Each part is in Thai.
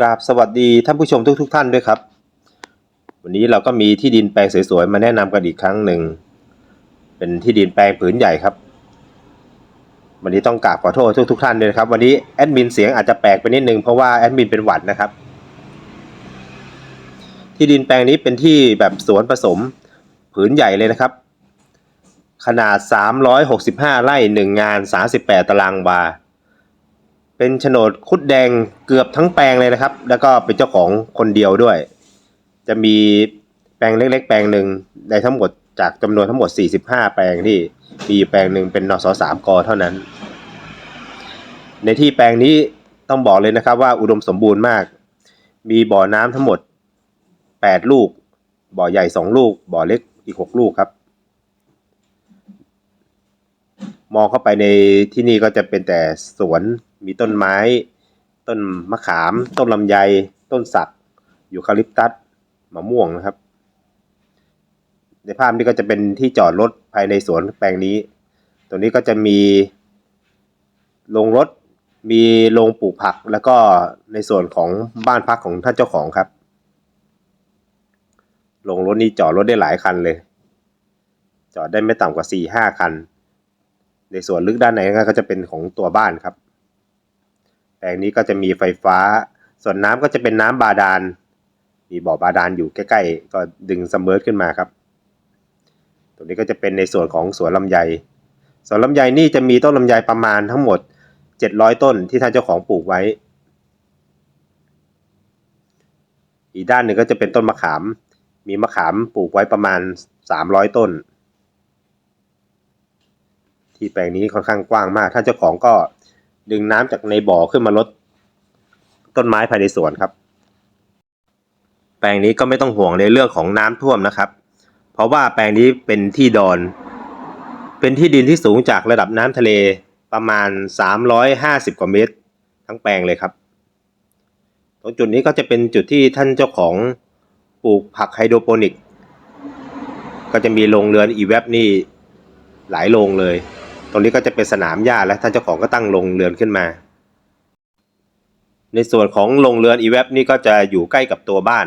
กราบสวัสดีท่านผู้ชมทุกทท่านด้วยครับ วันนี้เราก็มีที่ดินแปลงสวยๆมาแนะนำกันอีกครั้งหนึ่ง เป็นที่ดินแปลงผืนใหญ่ครับ วันนี้ต้องกราบขอโทษทุกทท่านด้วยนะครับ วันนี้แอดมินเสียงอาจจะแปลกไปนิดนึงเพราะว่าแอดมินเป็นหวัดนะครับ ที่ดินแปลงนี้เป็นที่แบบสวนผสมผืนใหญ่เลยนะครับ ขนาด 365 ไร่1งาน 38 ตารางวา เป็นโฉนดคุดแดงเกือบทั้งแปลงเลยนะครับ แล้วก็เป็นเจ้าของคนเดียวด้วย จะมีแปลงเล็ก ๆ แปลงหนึ่งในทั้งหมดจากจำนวนทั้งหมด 45 แปลงที่มีอยู่แปลงหนึ่งเป็นนสสามกเท่านั้น ในที่แปลงนี้ต้องบอกเลยนะครับว่าอุดมสมบูรณ์มาก มีบ่อน้ำทั้งหมด 8 ลูก บ่อใหญ่ 2 ลูก บ่อเล็กอีก 6 ลูกครับ มองเข้าไปในที่นี่ก็จะเป็นแต่สวนมีต้นไม้ ต้นมะขาม ต้นลำไย ต้นสักยูคาลิปตัสมะม่วงนะครับ ในภาพนี้ก็จะเป็นที่จอดรถภายในสวนแปลงนี้ ตรงนี้ก็จะมีโรงรถมีโรงปลูกผักแล้วก็ในส่วนของบ้านพักของท่านเจ้าของครับโรงรถนี้จอดรถได้หลายคันเลย จอดได้ไม่ต่ำกว่าสี่ห้าคัน ในส่วนลึกด้านในก็จะเป็นของตัวบ้านครับ แปลงนี้ก็จะมีไฟฟ้า ส่วนน้ำก็จะเป็นน้ำบาดาล มีบ่อบาดาลอยู่ใกล้ๆ ก็ดึงซัมเมอร์ขึ้นมาครับ ตรงนี้ก็จะเป็นในส่วนของสวนลำไย สวนลำไยนี่จะมีต้นลำไยประมาณทั้งหมด 700 ต้นที่ท่านเจ้าของปลูกไว้ อีกด้านหนึ่งก็จะเป็นต้นมะขาม มีมะขามปลูกไว้ประมาณ 300 ต้น ที่แปลงนี้ค่อนข้างกว้างมากท่านเจ้าของก็ดึงน้ำจากในบ่อขึ้นมาลดต้นไม้ภายในสวนครับ แปลงนี้ก็ไม่ต้องห่วงในเรื่องของน้ำท่วมนะครับ เพราะว่าแปลงนี้เป็นที่ดอน เป็นที่ดินที่สูงจากระดับน้ำทะเลประมาณ 350 กว่าเมตร ทั้งแปลงเลยครับ ตรงจุดนี้ก็จะเป็นจุดที่ท่านเจ้าของปลูกผักไฮโดรโปนิก ก็จะมีโรงเรือนอีแวบนี่หลายโรงเลย ตรงนี้ก็จะเป็นสนามหญ้าและท่านเจ้าของก็ตั้งโรงเรือนขึ้นมา ในส่วนของโรงเรือนอีแวบนี่ก็จะอยู่ใกล้กับตัวบ้าน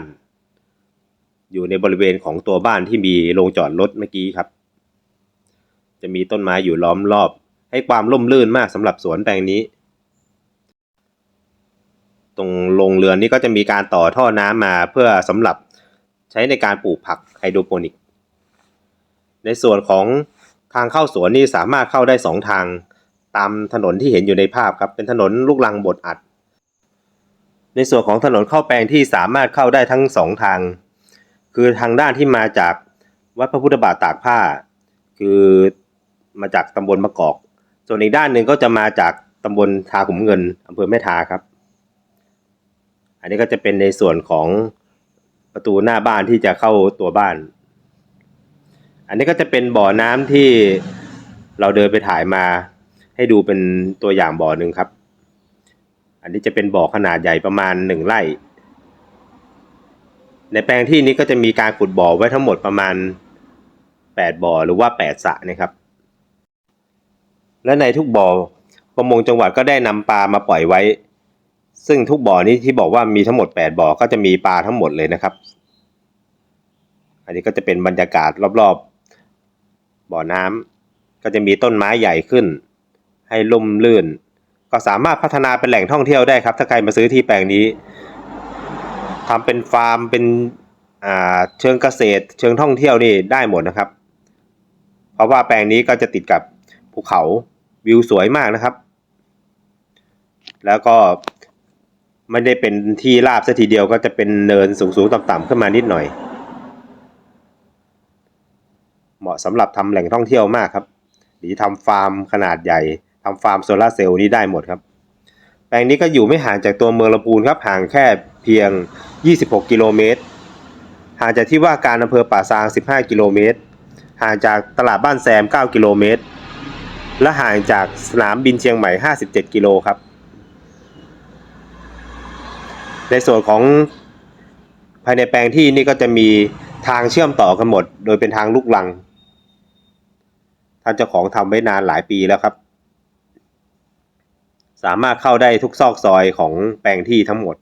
อยู่ในบริเวณของตัวบ้านที่มีโรงจอดรถเมื่อกี้ครับ จะมีต้นไม้อยู่ล้อมรอบ ให้ความร่มรื่นมากสำหรับสวนแปลงนี้ ตรงโรงเรือนนี้ก็จะมีการต่อท่อน้ำมาเพื่อสำหรับใช้ในการปลูกผักไฮโดรโปนิก ในส่วนของางเข้าสวนนี่สามารถเข้าได้สองทาง ตามถนนที่เห็นอยู่ในภาพครับ เป็นถนนลูกรังบดอัด ในส่วนของถนนเข้าแปลงที่สามารถเข้าได้ทั้งสองทาง คือทางด้านที่มาจากวัดพระพุทธบาทตากผ้า คือมาจากตำบลมะกอก ส่วนอีกด้านหนึ่งก็จะมาจากตำบลทาขุมเงินอำเภอแม่ทาครับ อันนี้ก็จะเป็นในส่วนของประตูหน้าบ้านที่จะเข้าตัวบ้าน อันนี้ก็จะเป็นบ่อน้ำที่เราเดินไปถ่ายมา ให้ดูเป็นตัวอย่างบ่อหนึ่งครับ อันนี้จะเป็นบ่อขนาดใหญ่ประมาณหนึ่งไร่ ในแปลงที่นี้ก็จะมีการขุดบ่อไว้ทั้งหมดประมาณ8บ่อหรือว่า8สระนะครับ และในทุกบ่อประมงจังหวัดก็ได้นำปลามาปล่อยไว้ ซึ่งทุกบ่อนี้ที่บอกว่ามีทั้งหมด8บ่อก็จะมีปลาทั้งหมดเลยนะครับ อันนี้ก็จะเป็นบรรยากาศรอบๆ บ่อน้ำก็จะมีต้นไม้ใหญ่ขึ้น ให้ล่มลื่น ก็สามารถพัฒนาเป็นแหล่งท่องเที่ยวได้ครับ ถ้าใครมาซื้อที่แปลงนี้ทำเป็นฟาร์มเป็นเชิงเกษตร เชิงท่องเที่ยวนี่ได้หมดนะครับ เพราะว่าแปลงนี้ก็จะติดกับภูเขาวิวสวยมากนะครับ แล้วก็ไม่ได้เป็นที่ราบซะทีเดียวก็จะเป็นเนินสูงๆต่ำๆขึ้นมานิดหน่อย เหมาะสำหรับทำแหล่งท่องเที่ยวมากครับ หรือทำฟาร์มขนาดใหญ่ทำฟาร์มโซลาร์เซลล์นี้ได้หมดครับ แปลงนี้ก็อยู่ไม่ห่างจากตัวเมืองลำพูนครับห่างแค่เพียง 26 กิโลเมตรห่างจากที่ว่าการอำเภอป่าซาง 15 กิโลเมตรห่างจากตลาดบ้านแซม 9 กิโลเมตร และห่างจากสนามบินเชียงใหม่ 57 กิโลครับ ในส่วนของภายในแปลงที่นี่ก็จะมีทางเชื่อมต่อกันหมด โดยเป็นทางลูกลัง ท่านเจ้าของทำไว้นานหลายปีแล้วครับ สามารถเข้าได้ทุกซอกซอยของแปลงที่ทั้งหมด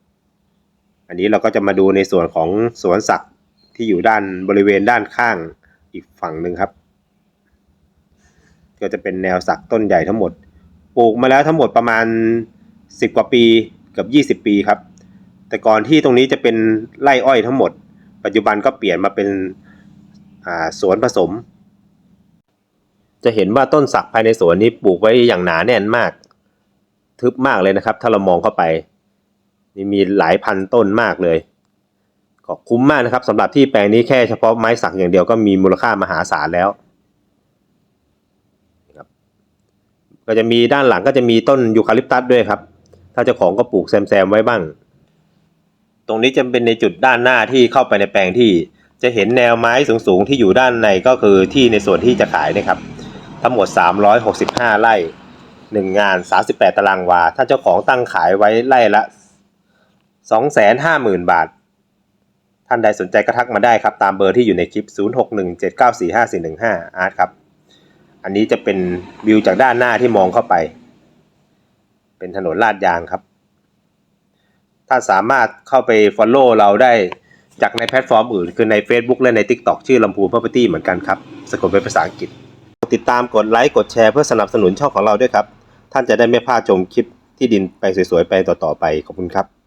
อันนี้เราก็จะมาดูในส่วนของสวนสัตว์ที่อยู่ด้านบริเวณด้านข้างอีกฝั่งหนึ่งครับ ก็จะเป็นแนวสักต้นใหญ่ทั้งหมด ปลูกมาแล้วทั้งหมดประมาณ 10 กว่าปีเกับ20 ปีครับ แต่ก่อนที่ตรงนี้จะเป็นไร่อ้อยทั้งหมด ปัจจุบันก็เปลี่ยนมาเป็นสวนผสม จะเห็นว่าต้นสักภายในสวนนี้ปลูกไว้อย่างหนาแน่นมาก ทึบมากเลยนะครับ ถ้าเรามองเข้าไป นี่มีหลายพันต้นมากเลยก็คุ้มมากนะครับสำหรับที่แปลงนี้แค่เฉพาะไม้สักอย่างเดียวก็มีมูลค่ามหาศาลแล้วครับก็จะมีด้านหลังก็จะมีต้นยูคาลิปตัสด้วยครับ ถ้าเจ้าของก็ปลูกแซมๆไว้บ้าง ตรงนี้จะเป็นในจุดด้านหน้าที่เข้าไปในแปลงที่ จะเห็นแนวไม้สูงๆที่อยู่ด้านในก็คือที่ในส่วนที่จะขายนะครับ ทั้งหมด 365 ไร่ 1 งาน 38 ตารางวา ถ้าเจ้าของตั้งขายไว้ไร่ละ 250,000 บาท ท่านใดสนใจก็ทักมาได้ครับ ตามเบอร์ที่อยู่ในคลิป 0617945415 อาร์ตครับ อันนี้จะเป็นวิวจากด้านหน้าที่มองเข้าไป เป็นถนนลาดยางครับ ถ้าสามารถเข้าไป Follow เราได้จากในแพลตฟอร์มอื่น คือใน Facebook และใน TikTok ชื่อลำพูน Property เหมือนกันครับสะกดเป็นภาษาอังกฤษ ติดตามกดไลค์กดแชร์เพื่อสนับสนุนช่องของเราด้วยครับ ท่านจะได้ไม่พลาดชมคลิปที่ดินไปสวยๆไปต่อๆไปขอบคุณครับ